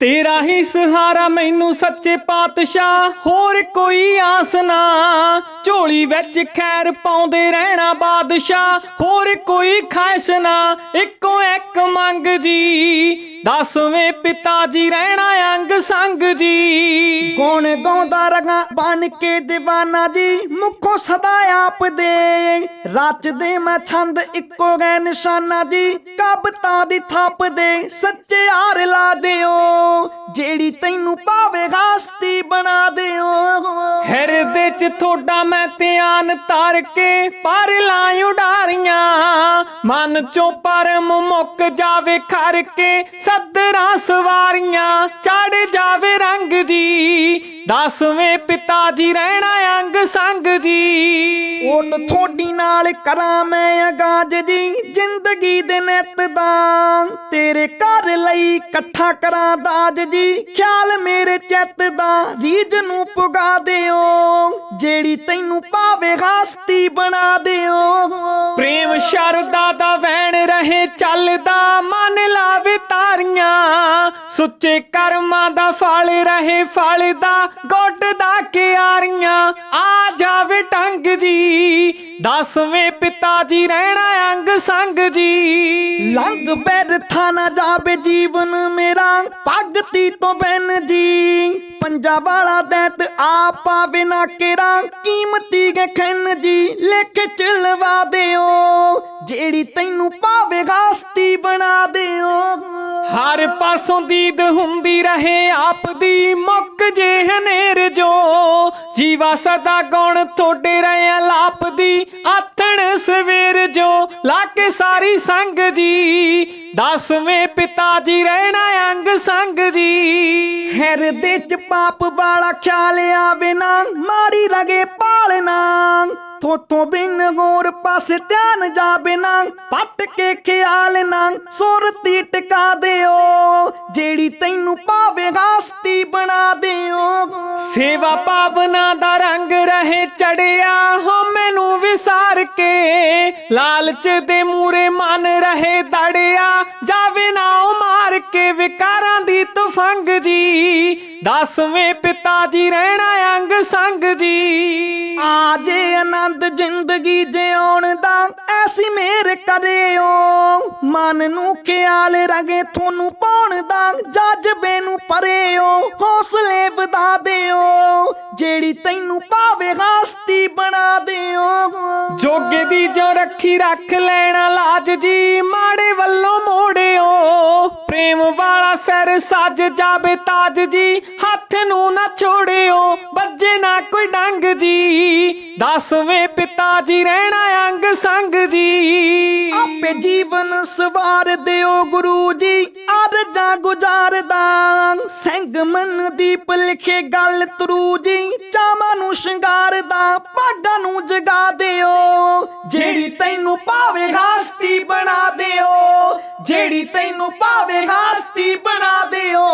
ਤੇਰਾ ਹੀ ਸਹਾਰਾ ਮੈਨੂੰ ਸੱਚੇ ਪਾਤਸ਼ਾਹ, ਹੋਰ ਕੋਈ ਆਸ ਨਾ। ਝੋਲੀ ਵਿੱਚ ਖੈਰ ਪਾਉਂਦੇ ਰਹਿਣਾ ਬਾਦਸ਼ਾਹ, ਹੋਰ ਕੋਈ ਖਾਇਸ਼ ਨਾ। ਇੱਕੋ ਇੱਕ ਮੰਗ ਜੀ ਦਸਵੇਂ ਪਿਤਾ ਜੀ ਰਹਿਣਾ ਅੰਗ ਸੰਗ ਜੀ। ਗੁਣ ਗਾਉਂਦਾ ਰਗਾ ਬਨ ਕੇ دیਵਾਨਾ ਜੀ? ਮੁਖੋਂ ਸਦਾ ਆਪ ਦੇ। ਰਚਦੇ ਮੈਂ ਛੰਦ ਇੱਕੋ ਗੈ ਨਿਸ਼ਾਨਾ ਜੀ। ਕਬਤਾ ਦੀ ਥਾਪ ਦੇ ਸੱਚੇ ਯਾਰ ਲਾ ਦਿਓ। ਜਿਹੜੀ ਤੈਨੂੰ ਪਾਵੇ ਹਸਤੀ ਬਣਾ ਦਿਓ। ਥੋੜਾ ਮੈਂ ਧਿਆਨ ਤਾਰ ਕੇ ਪਰ ਲਾਂ ਉਡਾਰੀਆਂ। ਮਨ ਚੋਂ ਪਰਮ ਮੁੱਕ ਜਾਵੇ ਖਰ ਕੇ ਸਦਰਾਂ ਸਵਾਰੀਆਂ। ਚੜ ਜਾਵੇ ਰੰਗ ਜੀ। ਦਸਵੇਂ ਪਿਤਾ ਜੀ ਰਹਿਣਾ ਅੰਗ ਸੰਗ ਜੀ। ਓਟ ਥੋੜੀ ਨਾਲ ਕਰਾਂ ਮੈਂ ਅਗਾਜ ਜੀ ਜ਼ਿੰਦਗੀ ਦੇ ਨਿਤ ਦਾ। ਤੇਰੇ ਘਰ ਲਈ ਇਕੱਠਾ ਕਰਾਂ ਦਾਜ ਜੀ ਖਿਆਲ ਮੇਰੇ ਚਿੱਤ ਦਾ ਰੀਜ ਨੂੰ ਪੁਗਾ ਦਿਓ। ਜਿਹੜੀ ਤੈਨੂੰ ਪਾਵੇ ਹਸਤੀ ਬਣਾ ਦਿਓ। ਪ੍ਰੇਮ ਸ਼ਰਦਾ ਦਾ ਵਹਿਣ ਰਹੇ ਚੱਲਦਾ ਮਨ ਲਾਵੇ ਤਾਰੀਆਂ। ਸੁੱਚੇ ਕਰਮਾਂ ਦਾ ਫਲ ਰਹੇ ਫਲ ਦਾ ਦਾ ਕਿਆਰੀਆਂ। ਆ ਜਾਵੇ ਟੰਗ ਜੀ, ਦਸਵੇਂ ਪਿਤਾ ਜੀ ਰਹਿਣਾ ਅੰਗ ਸੰਗ ਜੀ। ਲੰਗ ਬੈਠਾ ਨਾ ਜਾਵੇ ਜੀਵਨ ਮੇਰਾ, ਭਗਤੀ ਤੋਂ ਬੈਨ ਜੀ। ਪੰਜਾ ਵਾਲਾ ਦੈਤ ਆ ਪਾਵੇ ਨਾ ਕੇਰਾ, ਕੀਮਤੀ ਗਖਨ ਜੀ। ਲਿਖ ਚਲਵਾ ਦਿਓ, ਜਿਹੜੀ ਤੈਨੂੰ ਪਾਵੇਗਾ ਹਰ ਪਾਸੋਂ ਦੀਦ ਹੁੰਦੀ ਰਹੇ, ਆਪ ਦੀ ਮੁੱਕ ਜੇ ਹਨੇਰ ਜੋ। ਜੀਵਾ ਸਦਾ ਗੁਣ ਥੋੜੇ ਰਹੇ ਲਾਪ ਦੀ ਆਥਣ ਸਵੇਰ ਜੋ। ਲਾ ਕੇ ਸਾਰੀ ਸੰਗ ਜੀ, ਦਸਵੇਂ ਪਿਤਾ ਜੀ ਰਹਿਣਾ ਅੰਗ ਸੰਗ ਜੀ। ਹਿਰਦੇ ਚ ਪਾਪ ਵਾਲਾ ਖਿਆਲ ਆਵੇ ਨਾ, ਮਾੜੀ ਰਗੇ ਪਾਲਣਾ ਥੋਥੋਂ ਬਿਨ ਗੌਰ ਪਾਸੇ ਧਿਆਨ ਜਾਵੇ ਨਾ, ਪੱਟ ਕੇ ਖਿਆਲ ਨਾ ਸੁਰਤੀ ਟਿਕਾ ਦਿਓ, ਜਿਹੜੀ ਤੈਨੂੰ ਪਾਵੇ ਹਸਤੀ ਬਣਾ ਦਿਓ। ਸੇਵਾ ਭਾਵਨਾ ਦਾ ਰੰਗ ਰਹੇ ਚੜਿਆ, ਹੋ ਮੈਨੂੰ ਵਿਸਾਰ ਕੇ, ਲਾਲਚ ਦੇ ਮੂਰੇ ਮਨ ਰਹੇ ਦੜਿਆ, ਜਾਵੇ ਨਾ ਮਾਰ ਕੇ, ਵਿਕਾਰਾਂ ਦੀ ਤੁਫੰਗ ਜੀ, ਦਸਵੇਂ ਪਿਤਾ ਜੀ ਰਹਿਣਾ ਅੰਗ ਸੰਗ ਜੀ। ਆਜੇ ਆਨੰਦ ਜ਼ਿੰਦਗੀ ਜਿਉਣ ਦਾ, ਐਸੀ ਮੇਰ ਕਰਿਓ। ਮਨ ਨੂੰ ਖਿਆਲ ਰਗੇ ਤੁਹਾਨੂੰ ਪਾਉਣ ਦਾ, ਜਜ਼ਬੇ ਨੂੰ ਪਰਿਓ ਹੌਸਲੇ ਵਧਾ ਦਿਓ। ਜਿਹੜੀ ਤੈਨੂੰ ਪਾਵੇ ਹਸਤੀ ਬਣਾ ਦਿਓ। ਜੋਗੇ ਦੀ ਜੋ ਰੱਖੀ ਰੱਖ ਲੈਣਾ ਲਾਜ ਜੀ, ਮਾੜੇ ਵੱਲੋਂ ਮੋੜੇ ਪ੍ਰੇਮ ਵਾਲਾ ਸਿਰ ਸੱਜ ਜਾਵੇ ਤਾਜ ਜੀ, ਹੱਥ ਨੂੰ ਨਾ ਛੋੜਿਓ ਵੱਜੇ ਨਾ ਕੋਈ ਡੰਗ ਜੀ। ਦਸਵੇਂ ਪਿਤਾ ਜੀ, ਰਹਿਣਾ ਅੰਗ ਸੰਗ ਜੀ। ਆਪੇ ਜੀਵਨ ਸਵਾਰ ਦਿਓ ਗੁਰੂ ਜੀ, ਅਰਜਾਂ ਗੁਜ਼ਾਰਦਾ। ਸਿੰਘ ਮਨ ਦੀਪ ਲਿਖੇ ਗੱਲ ਤਰੂ ਜੀ, ਚਾਵਾਂ ਨੂੰ ਸ਼ਿੰਗਾਰਦਾ, ਭਾਗਾਂ ਨੂੰ ਜਗਾ ਦਿਓ। ਜਿਹੜੀ ਤੈਨੂੰ ਪਾਵੇ ਹਸਤੀ ਬਣਾ ਦਿਓ ਜਿਹੜੀ ਤੈਨੂੰ ਪਾਵੇ ਹਾਸਤੀ ਬਣਾ ਦਿਓ।